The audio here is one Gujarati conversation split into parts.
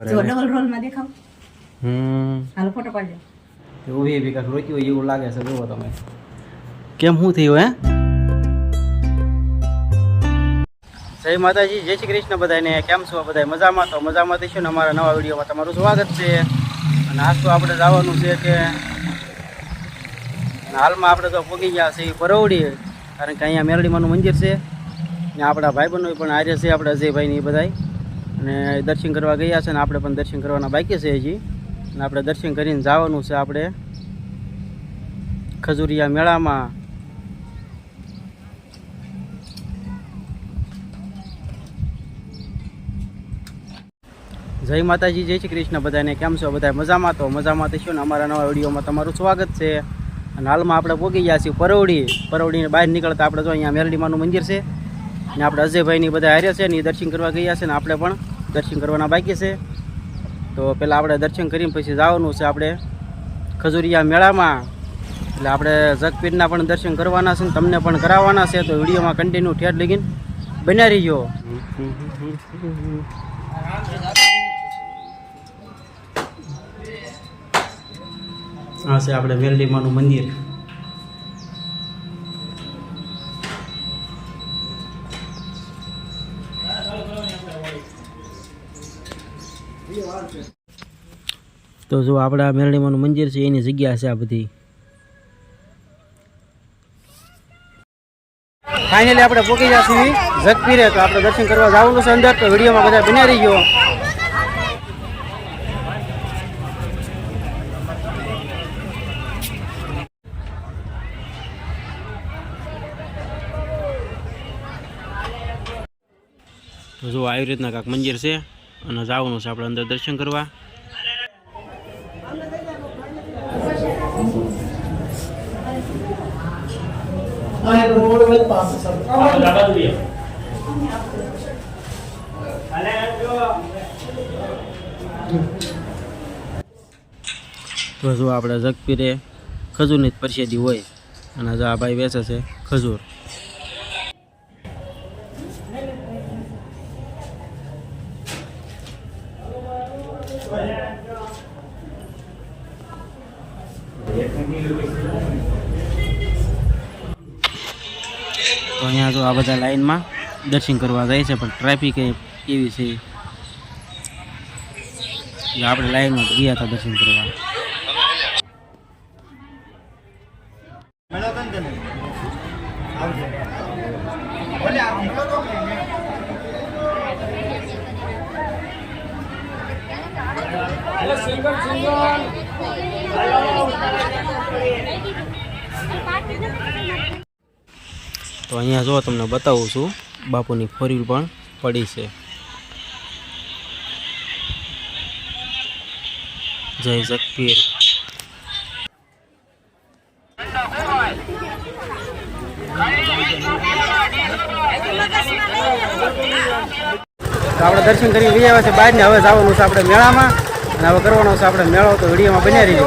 જો ડબલ રોલમાં દેખાવ હમ. હાલો ફોટો પાડજો ઊભી ઊભી કાંઈક રોકી હોય એવું લાગે છે જુઓ તમે. કેમ શું થયું હે? જય માતાજી જય શ્રી કૃષ્ણ બધાને. કેમ છો બધા? મજામાં તો મજામાં થઈશું ને અમારા નવા વિડીયોમાં તમારું સ્વાગત છે. અને આજ તો આપણે જવાનું છે કે હાલમાં આપણે તો પગી ગયા છે પરવડી કારણ કે અહીંયા મેરડીમાંનું મંદિર છે. ને આપણા ભાઈબંધો પણ આજે છે આપણે અજયભાઈ ને એ બધાય. અને દર્શન કરવા ગયા છે ને આપણે પણ દર્શન કરવાના બાકી છે હજી. અને આપણે દર્શન કરીને જવાનું છે આપણે ખજુરિયા મેળામાં. જય માતાજી, જય શ્રી કૃષ્ણ બધાને. કેમ છો? બધા મજામાં? તો મજામાં થઈશું ને? અમારા નવા વિડીયોમાં તમારું સ્વાગત છે. અને હાલમાં આપણે પોગી ગયા છીએ પરવડી. પરવડીને બહાર નીકળતા આપણે જો અહીંયા મેરડીમાનું મંદિર છે. ને આપણે અજયભાઈની બધા હારે છે ને દર્શન કરવા ગયા છે ને આપણે પણ દર્શન કરવાના બાકી છે. તો પહેલાં આપણે દર્શન કરીને પછી જવાનું છે આપણે ખજુરિયા મેળામાં. એટલે આપણે જગપીરના પણ દર્શન કરવાના છે ને તમને પણ કરાવવાના છે. તો વિડીયોમાં કન્ટિન્યુ ઠેર લગીને બન્યા રહીજો. હા છે આપણે વેલડીમાનું મંદિર. તો જો આપણા મેરડીમાનું મંદિર છે એની જગ્યા છે આ બધી. ફાઇનલી આપણે પોકી જશું જગપીરે તો આપણે દર્શન કરવા જવાનું છે અંદર તો વિડીયોમાં બધા બની રહી ગયો તો જો આવી રીતના કાંક મંદિર છે અને જવાનું છે આપણે અંદર દર્શન કરવા. તો જો આપણે જગપીરે ખજૂરની જ પ્રસાદી હોય અને જો આ ભાઈ વેચે છે ખજૂર. તો અહીંયા જો આ બધા લાઈનમાં દર્શન કરવા જાય છે, પણ ટ્રાફિક એ કેવી છે આપણે લાઈનમાં ગયા હતા દર્શન કરવા. તો અહીંયા જો તમને બતાવું છું બાપુની ફોર વ્હીલ પણ પડી છે. જય જગપીર તો આપણે દર્શન કરી લઈ આવ્યા છે બહાર ને હવે જવાનું છે આપણે મેળામાં. અને હવે કરવાનો છે આપણે મેળો તો વિડીયોમાં બન્યા રહીજો.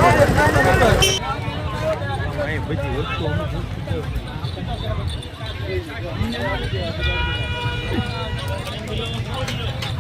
Thank you.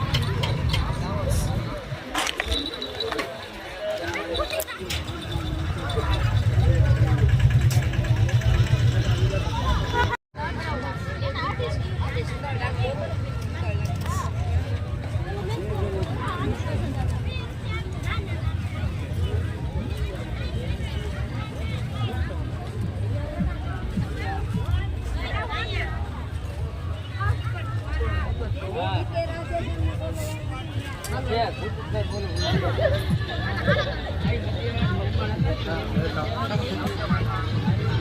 いいですよ。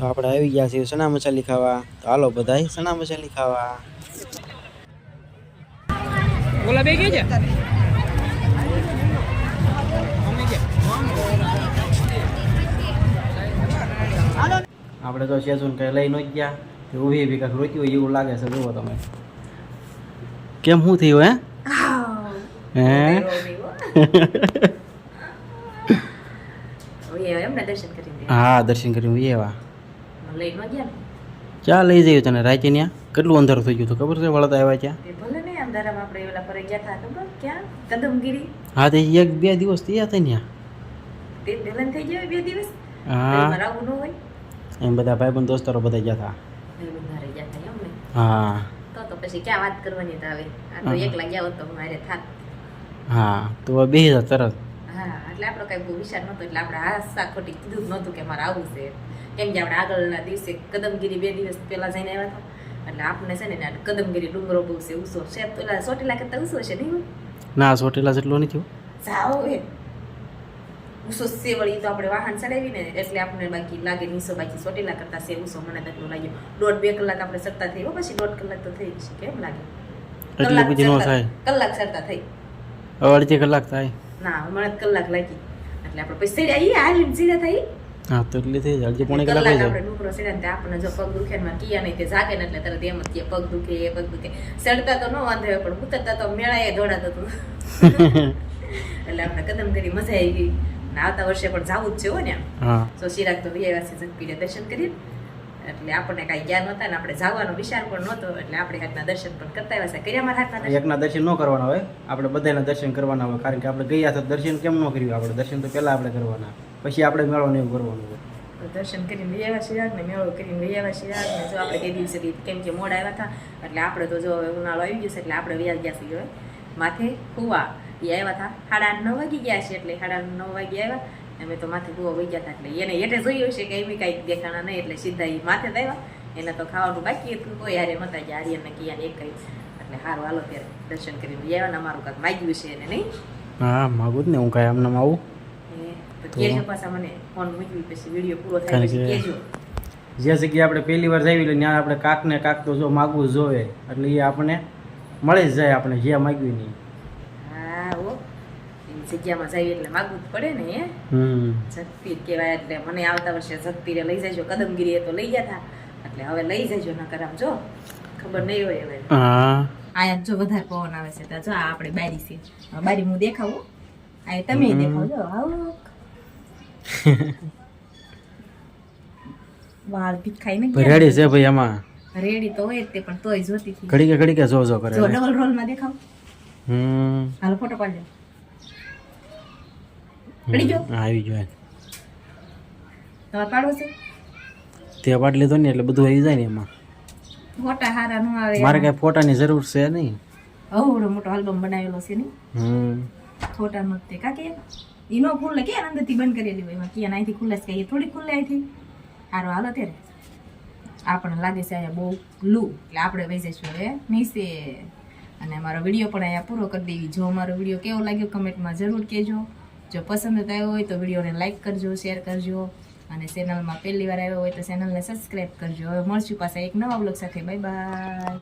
તો આપણે આવી ગયા છીએ સણા મસાલી ખાવા. તો હાલો બધા સણા મસાલી ખાવા. ઓલા બે છે? આપણે તો સેજુન કઈ લઈ ન ગયા. તે ઊભી ઊભી કાંઈક રોતી હોય એવું લાગે છે જુઓ તમે. કેમ શું થયું હે? હે? હા? દર્શન કરી હું એવા. લઈ ન ગયા ને? લઈ જયું તને? રાતે ત્યાં કેટલું અંધારું થઈ ગયું હતું? ખબર છે વળતા આવ્યા ત્યાં ભલે નહીં અંધારામાં આપણે ઓલા પર ગયા હતા ખબર? ક્યાં? કદમગીરી? હા તે એક બે દિવસ થયા હતા ત્યાં તે ભેલન થઈ જાય બે દિવસ? હા. મારા આવું હોય? એમ બધા ભાઈબંધ દોસ્તારો બધા ગયા હતા. ભાઈ ગયા હતા એમ ને હા. તો તો પછી ક્યાં વાત કરવાની તો આવે આ તો એકલા ગયા હોત તો મારે થાત. હા તો બે તરત. હા એટલે આપણો કઈ બહુ વિચાર નહોતો એટલે આપણે હાસા ખોટી કીધું નતું નહોતું કે મારે આવું છે. કેમ કે આપણે આગળના દિવસે કદમગીરી બે દિવસ પહેલાં જઈને આવ્યા હતા. એટલે આપણે છે ને કદમગીરી ડુંગરો બહુ છે ઉસો છે. પેલા સોટેલા કરતા ઉસો છે નહીં? ના સોટેલા જેટલો નહીં થયું જાઓ એ ઉસો છે વળી તો આપણે વાહન ચડાવી ને એટલે આપણે બાકી લાગે નીસો બાકી સોટેલા કરતા છે ઉસો મને તો લાગ્યો દોઢ બે કલાક આપણે સરતા થઈ પછી દોઢ કલાક તો થઈ છે કેમ લાગે? એટલે બધી ન થાય. કલાક સરતા થઈ. અડધી કલાક થાય. ના મને કલાક લાગી. એટલે આપણે પછી ઈ હાલીને સીધા થઈ હા તો એટલે થઈ જાય. પોણી કલાક થઈ આપણે જાય ને તે આપણને જો પગ દુખે ને કિયા નહીં તે જાગે ને એટલે તરત એમ જ કે પગ દુખે એ પગ દુખે. સડતા તો ન વાંધો પણ ઉતરતા તો મેળાએ દોડાતું હતું. એટલે આપણે કદમ કરી મજા આવી ગઈ. ને આવતા વર્ષે પણ જાવું જ છે હો ને હા. તો શિરાક તો વિયાવાસી જગપીને દર્શન કરી એટલે આપણને કાંઈ જ્ઞાન નહોતા ને આપણે જવાનો વિચાર પણ નહોતો એટલે આપણે હાથના દર્શન પણ કરતા આવ્યા છે. કર્યા મારા હાથના એકના દર્શન ન કરવાના હોય. આપણે બધાના દર્શન કરવાના હોય કારણ કે આપણે ગયા તો દર્શન કેમ ન કર્યું? આપણે દર્શન તો પેલા આપણે કરવાના. પછી આપણે મેળો ને એવું કરવાનું હોય. દર્શન કરીને લઈ આવ્યા છીએ ને મેળો કરીને લઈ આવ્યા છીએ ને જો આપણે તે દિવસે કેમ કે મોડા આવ્યા હતા એટલે આપણે તો જો ઉનાળો આવી ગયો છે એટલે આપણે વ્યાજ ગયા છીએ માથે કુવા. એ આવ્યા હતા સાડા નવ વાગી ગયા છે એટલે સાડા નવ વાગે આવ્યા. અમે તો માથે કુવા વહી ગયા હતા એટલે એને એટલે જોયું હશે કે એમ કાંઈક દેખાણા નહીં એટલે સીધા એ માથે આવ્યા. એને તો ખાવાનું બાકી હતું. કોઈ હારે મતા ગયા. આર્યન ને કિયાને એક કઈ. એટલે સારું હાલો ત્યારે દર્શન કરીને આવ્યા ને અમારું કાંઈક માગ્યું છે એને નહીં? હા માગું જ ને હું કાંઈ આમને આવું. તો કેજો પાછા મને ફોન મૂકવી પછી વીડિયો પૂરો થાય પછી કેજો જે જગ્યાએ આપણે પહેલી વાર જઈએ ત્યાં આપણે કાક ને કાક તો જો માગવું જોવે એટલે એ આપણને મળી જ જાય આપણે જે માગ્યું નહીં. હા ઓ જગ્યામાં જઈએ એટલે માગવું પડે ને હે. જગપીર કહેવાય એટલે મને આવતા વર્ષે જગપીરે લઈ જજો. કદમગીરીએ તો લઈ ગયા હતા એટલે હવે લઈ જજો નકર આમ જો. ખબર નહીં હોય હવે. હા. આયા જો વધારે પવન આવે છે તો જો આપણે બારી છે. બારી હું દેખાવું? આ તમે હમ. દેખાવ જો આવો વાળ ભીખાઈ ને રેડી છે ભાઈ એમાં રેડી તો હોય તે પણ તોય જોતી હતી. ઘડી કે ઘડી કે જો જો કરે જો ડબલ રોલમાં દેખાવ. હમ. હાલો ફોટો પાડજો. પડી ગયો? હા, આવી ગયો તમારે પાડવો છે. તે પાડ લીધો ને એટલે બધું આવી જાય ને એમાં. ફોટા હારા નો આવે મારે કઈ ફોટાની જરૂર છે નહીં. અવડો મોટો આલ્બમ બનાવેલો છે ને હમ. ફોટા નો તે કાકે ઈ નો ખુલ્લે, કે અંદરથી બંધ કરેલી હોય એમાં ક્યાં અહીંથી ખુલ્લે છે કે એ થોડી ખુલ્લે અહીંથી. હારો હાલો ત્યારે આપણને લાગે છે અહીંયા બહુ લૂ. એટલે આપણે વહી જઈશું હવે નીચે. અને મારો વીડિયો પણ અહીંયા પૂરો કરી દેવી. જો અમારો વીડિયો કેવો લાગ્યો કમેન્ટમાં જરૂર કહેજો. જો પસંદ આવ્યો હોય તો વિડીયોને લાઇક કરજો, શેર કરજો. અને ચેનલમાં પહેલી વાર આવ્યો હોય તો ચેનલને સબસ્ક્રાઈબ કરજો. હવે મળશું પાછા એક નવા બ્લોગ સાથે. Bye bye.